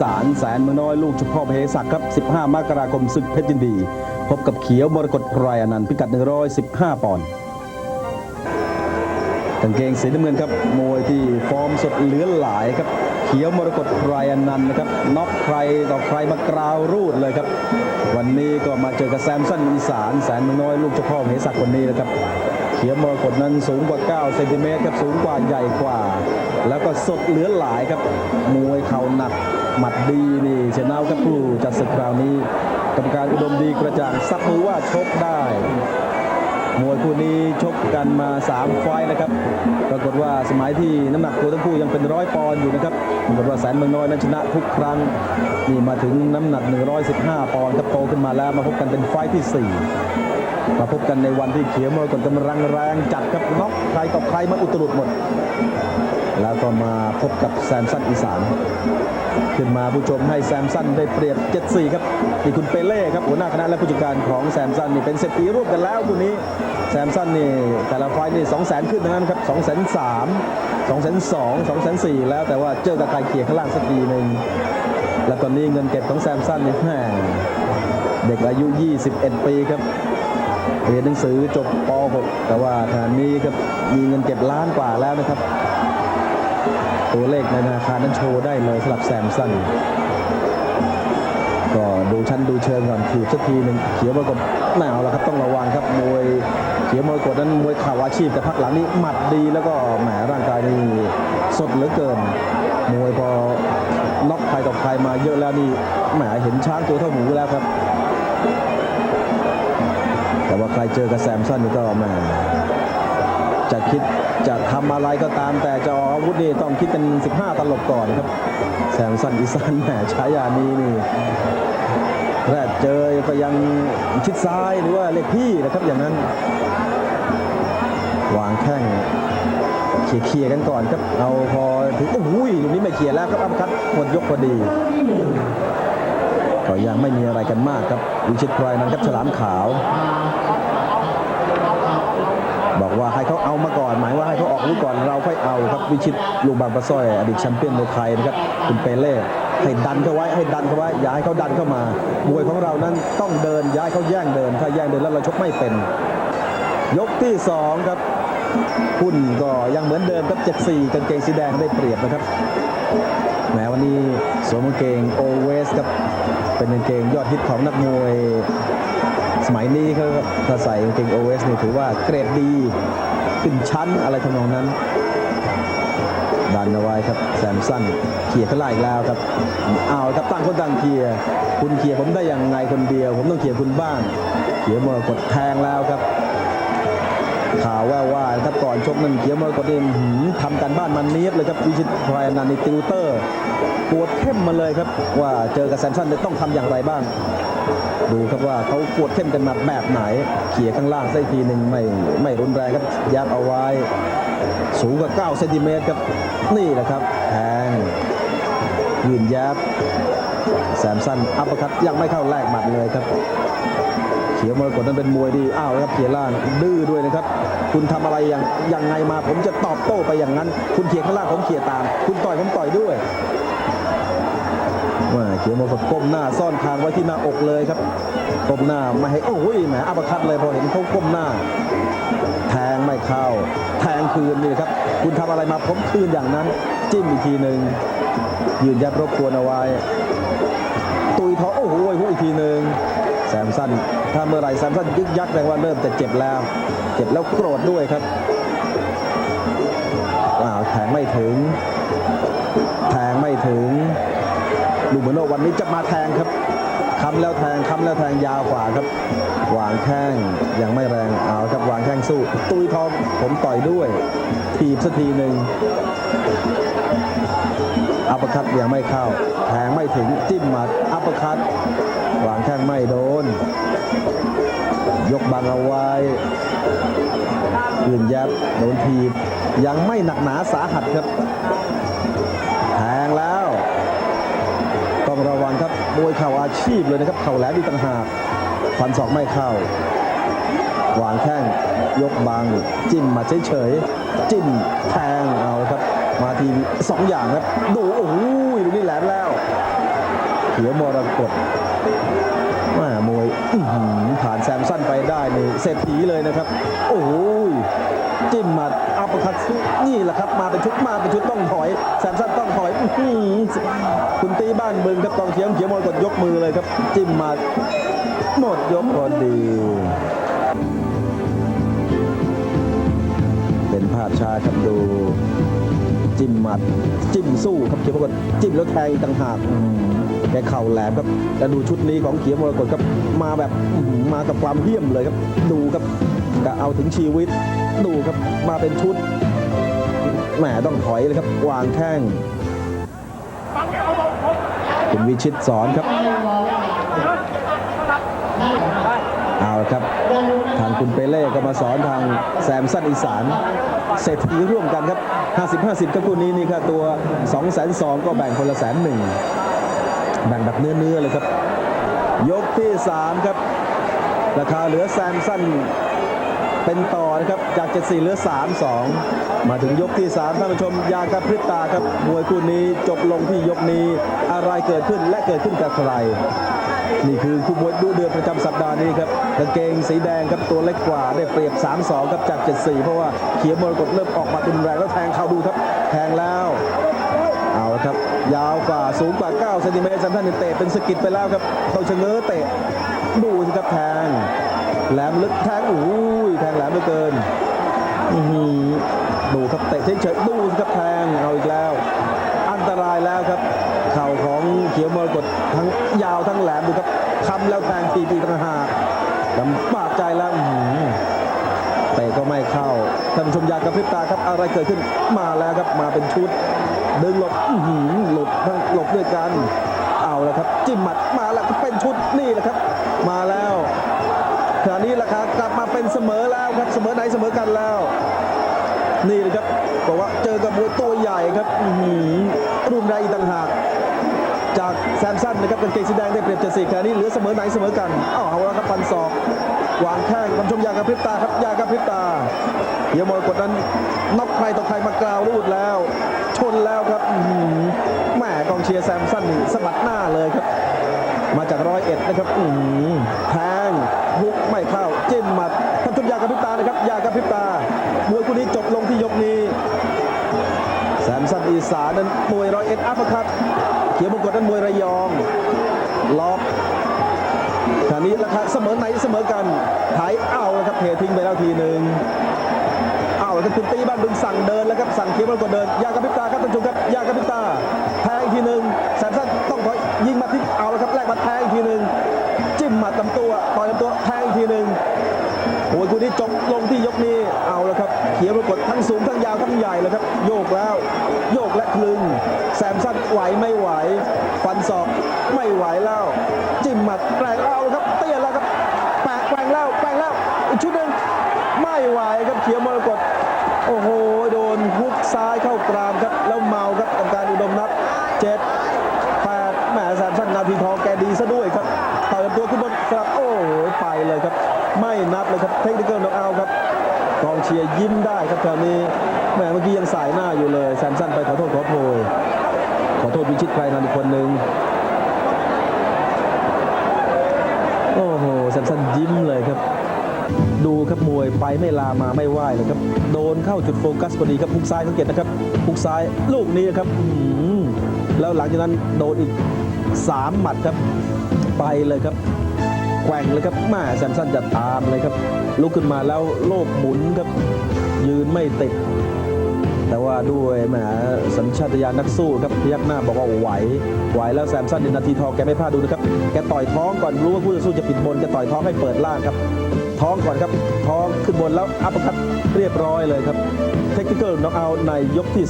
สารแสนมน้อยลูกเฉพาะเพศักครับ 15 มกราคมศึกเพชรยินดี พบกับเขียวมรกตรายอนันต์พิกัด 115 ปอนด์กางเกงสีน้ำเงินครับมวยที่ฟอร์มสดเหลือหลายครับ เขียวมรกตรายอนันต์นะครับน็อกใครต่อใครมากราวรูดเลยครับ วันนี้ก็มาเจอกับแซมสันอีสานแสนมน้อยลูกเฉพาะเพศักวันนี้นะครับเขียวมรกตนั้นสูงกว่า 9 เซนติเมตรครับ สูงกว่าใหญ่กว่า แล้วก็สดเหลือหลายครับ มวยเข่าหนัก หมัดดีนี่ชนากับผู้จัดศึกคราวนี้กรรมการอุดมดีกระจ่างซักมือว่าชกได้ มวยคู่นี้ชกกันมา 3 ไฟนะครับ ปรากฏว่าสมัยที่น้ำหนักตัวทั้งคู่ยังเป็นร้อยปอนด์อยู่นะครับปรากฏว่าแสนเมืองน้อยนั้นชนะทุกครั้งนี่มาถึงน้ำหนัก 115 ปอนด์ครับโตขึ้นมาแล้วมาพบกันเป็นไฟที่ 4มาพบกันในวันที่เขียวมรกตกำลังแรงจัดครับน็อกใครต่อใครมาอุตรุดหมด แล้วก็มาพบกับแซมสันอีสาน ขึ้นมาผู้ชมให้แซมสันได้เปรียบ 7-4 ครับนี่คุณเปเล่ครับหัวหน้าคณะและผู้จัดการของแซมสันนี่เป็นเศรษฐีร่วมกันแล้วคู่นี้แซมสันนี่แต่ละไฟล์นี่ 2 0 0 0 0 0 ขึ้นทั้งนั้นครับ2 0 0 0 0 2 2 0 0 0 2 0 0 0แล้วแต่ว่าเจอกับใครเขี่ยข้างล่างสักทีหนึ่งและตอนนี้เงินเก็บของแซมสันนี่แม่เด็กอายุ 21 ปีครับเรียนหนังสือจบป .6 แต่ว่าขณะนี้ครับมีเงินเก็บล้านกว่าแล้วนะครับ ตัวเลขในธนาคารนั้นโชว์ได้เลยสำหรับแซมสันก็ดูชั้นดูเชิงก่อนถีบสักทีหนึ่งเขียวมรกตหนาวแล้วครับต้องระวังครับมวยเขียวมรกตนั้นมวยข่าวอาชีพแต่พักหลังนี้หมัดดีแล้วก็แหมร่างกายนี่สดเหลือเกิน มวยพอน็อกใครต่อใครมาเยอะแล้วนี่แหมเห็นช้างตัวเท่าหมูแล้วครับ แต่ว่าใครเจอกับแซมสันนี่ก็แหม จะคิดจะทำอะไรก็ตาม แต่จะออกอาวุธนี่ต้องคิดเป็น 15 ตลบก่อนครับ แสมสันอีสานแหมฉายานี้นี่แรกเจอก็ยังชิดซ้ายหรือว่าเรียกพี่นะครับอย่างนั้น วางแข้งเคลียร์กันก่อนครับ เอาพอถึงโอ้โหลูกนี้ไม่เคลียร์แล้วครับอัพคัดหมดยกพอดีก็ยังไม่มีอะไรกันมากครับวิชิตไพรนั้นครับฉลามขาว บอกว่าให้เขาเอามาก่อน หมายู้ก่อนเราค่อยเอาครับวิชิตลูกบางปะสร้อยอดีตแชมเปี้ยนมวยไทยนะครับคุณเปเล่ให้ดันเขาไว้ให้ดันเขาไว้อย่าให้เขาดันเข้ามามวยของเรานั้นต้องเดินย่าให้เขาแย่งเดิน ถ้าแย่งเดินแล้วเราชกไม่เป็น ยกที่สองครับคุณก็ยังเหมือนเดิมครับ74กางเกงสีแดงได้เปรียบนะครับแหมวันนี้สวมกางเกงโอเวสครับเป็นกางเกงยอดฮิตของนักมวย สมัยนี้เขาถ้าใส่กางเกงโอเวสนี่ถือว่าเกรดดี ขึ้นชั้นอะไรทำนองนั้นดันเอาไว้ครับแซมสันเขี่ยเข้าไล่อีกแล้วครับเอาครับตั้งคนตั้งเขี่ยคุณเขี่ยผมได้อย่างไงคนเดียว ผมต้องเขี่ยคุณบ้างเขี่ยมรกดแทงแล้วครับ ข่าวแว่วว่าครับก่อนชกนั่นเขียวมรกตนี่หืมทำการบ้านมันเนียบเลยครับวิชิตพรานันในติวเตอร์ปวดเข้มมาเลยครับว่าเจอกับแซมสันจะต้องทำอย่างไรบ้าง ดูครับว่าเขาปวดเข้มกันมาแบบไหน เขี่ยข้างล่างสักทีหนึ่งไม่ไม่รุนแรงครับยัดเอาไว้ สูงกว่า9เซนติเมตรครับนี่แหละครับแทงยืนยับแซมสันอัปคัตยังไม่เข้าแลกหมัดเลยครับ เขียวมรกตนั้นเป็นมวยดีอ้าวครับเขียล่างดื้อด้วยนะครับ คุณทำอะไรอย่างยังไงมาผมจะตอบโต้ไปอย่างนั้น คุณเขียข้างล่างผมเขียตาม คุณต่อยผมต่อยด้วย ว่าเขียวมรกตก้มหน้าซ่อนคางไว้ที่หน้าอกเลยครับก้มหน้าไม่ให้โอ้ยแหมอัปคัตเลยพอเห็นเขาก้มหน้า แทงไม่เข้า แทงคืนนี่ครับ คุณทำอะไรมาผมคืนอย่างนั้น จิ้มอีกทีหนึ่งยืนยัดรบกวนเอาไว้ ตุยท้อโอ้โหหุยอีกทีหนึ่งแซมสันถ้าเมื่อไหร่แซมสันยึกยักแปลว่าเริ่มจะเจ็บแล้ว เจ็บแล้วโกรธด้วยครับอ้าวแทงไม่ถึง แทงไม่ถึง ลูเหมือนว่าวันนี้จะมาแทงครับคำแล้วแทงคำแล้วแทงยาวกว่าครับ วางแข้งยังไม่แรงเอาครับวางแข้งสู้ ตุยทองผมต่อยด้วยทีบสักทีหนึ่งอัปคัตยังไม่เข้า แทงไม่ถึงจิ้มหมัดอัปคัตวางแข้งไม่โดน ยกบังเอาไว้ยืนยับโดนทีบยังไม่หนักหนาสาหัสครับ เข่าอาชีพเลยนะครับ เข่าแหลมดีต่างหากฟันศอกไม่เข้า วางแข้งยกบังจิ้มมาเฉยๆจิ้มแทงเอาครับ มาทีสองอย่างครับ ดูโอ้โหดูนี่แหลมแล้วขียวมรกตแม่มวยผ่านแซมสั้นไปได้นี่เศรษฐีเลยนะครับ โอ้โห จิ้มมัดอัปคัตนี่แหละครับมาเป็นชุดมาเป็นชุดต้องถอยแซมสันต้องถอยอคุณตีบ้านบึงครับกองเชียร์เขียวมรกตยกมือเลยครับ จิ้มมัดหมดยกพอดีเป็นภาพชาครับดู จิ้มหมัด จิ้มสู้ครับเขียวมรกตจิ้มแล้วแทงต่างหากแกเข่าแหลมครับแล้วดูชุดนี้ของเขียวมรกตครับมาแบบมากับความเหี้ยมเลยครับ ดูครับ เอาถึงชีวิตดูครับมาเป็นชุดแหมต้องถอยเลยครับวางแข้งคุณวิชิตสอนครับเอาละครับ ทางคุณเปเล่ก็มาสอนทางแซมสั้นอีสานเศรษฐีร่วมกันครับ 50 50ก็คู่นี้นี่ค่าตัว2 0 0 0ก็แบ่งคนละแสนหนึ่งแบ่งแบบเนื้อๆเลยครับ ยกที่ 3 ครับ ราคาเหลือแซมสั้น เป็นต่อนะครับจาก 74เหลือ 3-2 มาถึงยกที่ 3 ท่านผู้ชมยากระพริบตาครับมวยคู่นี้จบลงที่ยกนี้อะไรเกิดขึ้นและเกิดขึ้นกับใคร นี่คือคู่มวยดูเดือดประจำสัปดาห์นี้ครับกางเกงสีแดงครับตัวเล็กกว่าได้เปรียบ 3-2ครับจาก 74 เพราะว่าเขียวมรกตเริ่มออกมารุนแรงแล้วแทงเข่าดูครับแทงแล้วเอาละครับยาวกว่าสูงกว่า9เซนติเมตรสัมท่านเตะเป็นสกิดไปแล้วครับต้องชะเง้อเตะดูสิครับแทง แหลมลึกแทงโอ้ยแทงแหลมเหลือเกินดูครับเตะเฉยๆดูครับแทงเอาอีกแล้ว อันตรายแล้วครับ เข่าของเขียวมรกตทั้งยาวทั้งแหลมดูครับคำแล้วแทงตีตีต่างหากลำบากใจแล้วเตะก็ไม่เข้าท่านผู้ชมอยากกระพริบตาครับอะไรเกิดขึ้นมาแล้วครับมาเป็นชุด ดึงหลบหลบทั้งหลบด้วยกัน เอาแล้วครับ จิ้มหมัดมาแล้วเป็นชุดนี่แหละครับ มาแล้ว ขณะนี้ราคากลับมาเป็นเสมอแล้วครับเสมอไหนเสมอกันแล้ว นี่นะครับบอกว่าเจอกับมวยตัวใหญ่ครับหรุนแรงอีกต่างหาก จากแซมสันนะครับกางเกงสีแดงได้เปรียบเจ็ดสี่ขณะนี้เหลือเสมอไหนเสมอกันอ้าวเอาละครับฟันศอกวางแข้งท่านผู้ชมยากระพริบตาครับยากระพริบตาเฮียมรกตนั้นน็อกใครต่อใครมากราวรูดแล้ว ชนแล้วครับแหมกองเชียร์แซมสันสะบัดหน้าเลยครับ มาจากร้อยเอ็ดนะครับแทง บุกไม่เข้าจิ้มหมัดท่านผู้ชมยากระพริบตานะครับยากระพริบตามวยคู่นี้จบลงที่ยกนี้แซมสันอีสานนั้นมวยร้อยเอ็ดอัปคัตเขียวมงกฎนั้นมวยระยองล็อกขณะนี้ราคาเสมอไหนเสมอกันถ่ายเอาแล้วครับเททิ้งไปแล้วทีหนึ่งเอาแล้วครับคุณตีบ้านบึงสั่งเดินแล้วครับสั่งเขียวมงกฎเดินยากระพริบตาครับท่านผู้ชมครับยากระพริบตาแทงอีกทีหนึ่งแซมสันต้องถอยยิงมาที่เอาแล้วครับแลกมาแทงอีกทีหนึ่ง มัดลำตัวต่อยลำตัวแทงอีกทีหนึ่งโอ้ยคู่นี้จบลงที่ยกนี้เอาแล้วครับเขียวปรกฏทั้งสูงทั้งยาวทั้งใหญ่เลยครับ โยกแล้ว โยกและคลึงแซมสั้นไหวไม่ไหว ฟันศอกไม่ไหวแล้ว จิ้มหมัดแกร่งเอาครับเตี้ยแล้วครับแปะแกร่งแล้วแกร่งแล้วอีกชุดหนึ่งไม่ไหวครับเขียวมรกตโอ้โหโดนฮุกซ้ายเข้ากรามครับแล้วเมาครับกรรมการอุดมนัดเจ็ด แปดแหมแซมสั นาทีทองแกดีซะด้วยครับต่อยตัวขึ้นบนครับโอ้โหไปเลยครับ ไม่นับเลยครับเทคนิคเกิลน็อกเอาครับกองเชียร์ยิ้มได้ครับคราวนี้แหมเมื่อกี้ยังสายหน้าอยู่เลยแซมสันไปขอโทษขอโพยขอโทษวิชิตไพรนันอีกคนหนึ่งโอ้โหแซมสันยิ้มเลยครับ ดูครับมวยไปไม่ลามาไม่ไหวเลยครับโดนเข้าจุดโฟกัสพอดีครับพุกซ้ายสังเกตนะครับพุกซ้ายลูกนี้ครับอื้อหือแล้วหลังจากนั้นโดนอีก 3 หมัดครับ ไปเลยครับแกว่งเลยครับแม่แซมสันจะตามเลยครับ ลุกขึ้นมาแล้วโลกหมุนครับ ยืนไม่ติด แต่ว่าด้วยแหมสัญชาตญาณนักสู้ครับพยักหน้าบอกว่าไหวไหวแล้วแซมสันในนาทีทองแกไม่พลาดดูนะครับ แกต่อยท้องก่อนรู้ว่าคู่ต่อสู้จะปิดบนแกต่อยท้องให้เปิดล่างครับ ท้องก่อนครับท้องขึ้นบนแล้วอัปคัตเรียบร้อยเลยครับเทคนิคเกิลน็อกเอาในยกที่